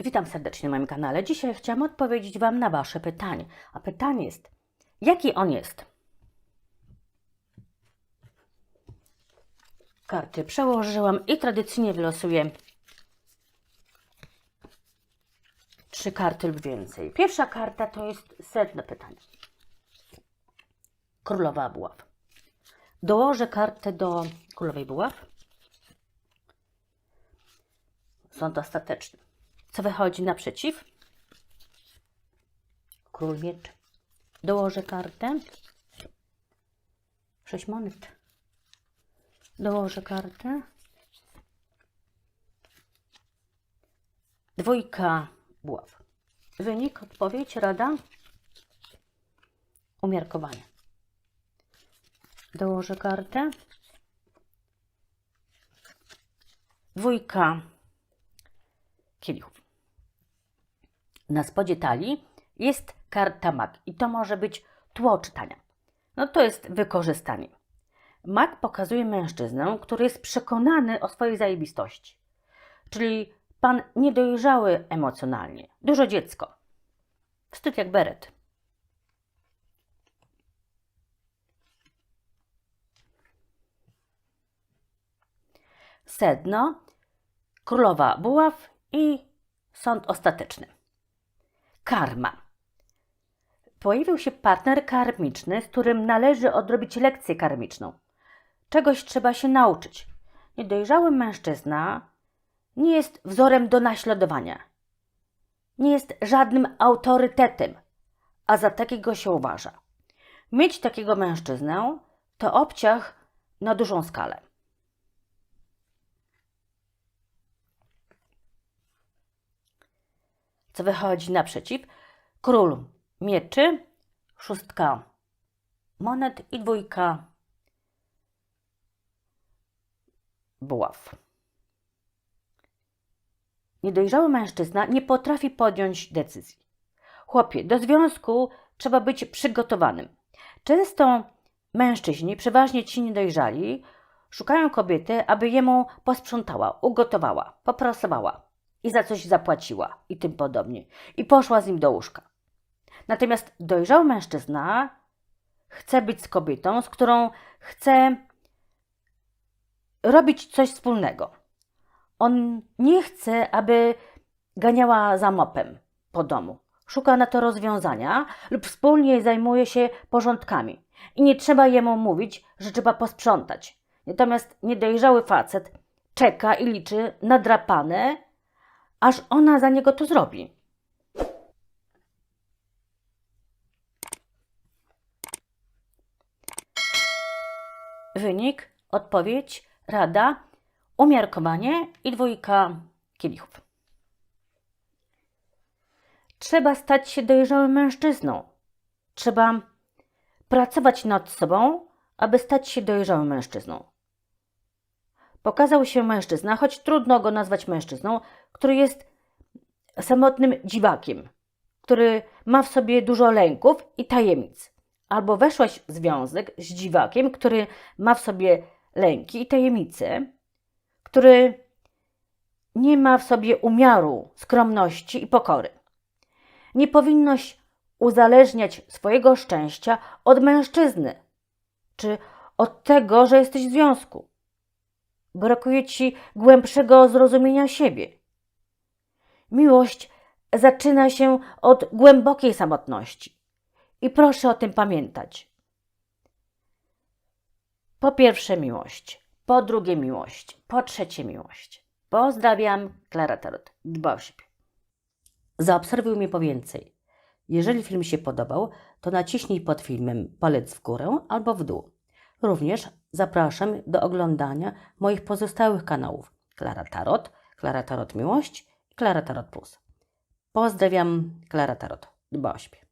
Witam serdecznie na moim kanale. Dzisiaj chciałam odpowiedzieć Wam na Wasze pytanie. A pytanie jest, jaki on jest? Karty przełożyłam i tradycyjnie wylosuję trzy karty lub więcej. Pierwsza karta to jest sedno pytanie. Królowa Buław. Dołożę kartę do Królowej Buław. Sąd ostateczny. Co wychodzi naprzeciw? Król miecz. Dołożę kartę. Sześć monet. Dołożę kartę. Dwójka buław. Wynik, odpowiedź, rada. Umiarkowanie. Dołożę kartę. Dwójka kielichów. Na spodzie talii jest karta mag i to może być tło czytania. No to jest wykorzystanie. Mag pokazuje mężczyznę, który jest przekonany o swojej zajebistości. Czyli pan niedojrzały emocjonalnie, dużo dziecko. Wstyd jak beret. Sedno, królowa buław i sąd ostateczny. Karma. Pojawił się partner karmiczny, z którym należy odrobić lekcję karmiczną. Czegoś trzeba się nauczyć. Niedojrzały mężczyzna nie jest wzorem do naśladowania. Nie jest żadnym autorytetem, a za takiego się uważa. Mieć takiego mężczyznę to obciach na dużą skalę. Co wychodzi naprzeciw. Król mieczy, szóstka monet i dwójka buław. Niedojrzały mężczyzna nie potrafi podjąć decyzji. Chłopie, do związku trzeba być przygotowanym. Często mężczyźni, przeważnie ci niedojrzali, szukają kobiety, aby jemu posprzątała, ugotowała, poprasowała i za coś zapłaciła i tym podobnie. I poszła z nim do łóżka. Natomiast dojrzały mężczyzna chce być z kobietą, z którą chce robić coś wspólnego. On nie chce, aby ganiała za mopem po domu. Szuka na to rozwiązania lub wspólnie zajmuje się porządkami. I nie trzeba jemu mówić, że trzeba posprzątać. Natomiast niedojrzały facet czeka i liczy nadrapane, aż ona za niego to zrobi. Wynik, odpowiedź, rada, umiarkowanie i dwójka kielichów. Trzeba stać się dojrzałym mężczyzną. Trzeba pracować nad sobą, aby stać się dojrzałym mężczyzną. Pokazał się mężczyzna, choć trudno go nazwać mężczyzną, który jest samotnym dziwakiem, który ma w sobie dużo lęków i tajemnic. Albo weszłaś w związek z dziwakiem, który ma w sobie lęki i tajemnice, który nie ma w sobie umiaru, skromności i pokory. Nie powinnoś uzależniać swojego szczęścia od mężczyzny, czy od tego, że jesteś w związku. Brakuje ci głębszego zrozumienia siebie. Miłość zaczyna się od głębokiej samotności. I proszę o tym pamiętać. Po pierwsze miłość, po drugie miłość, po trzecie miłość. Pozdrawiam, Klara Tarot. Dba o siebie. Zaobserwuj mnie po więcej. Jeżeli film się podobał, to naciśnij pod filmem palec w górę albo w dół. Również zapraszam do oglądania moich pozostałych kanałów Klara Tarot, Klara Tarot Miłość i Klara Tarot Plus. Pozdrawiam, Klara Tarot. Dba o siebie.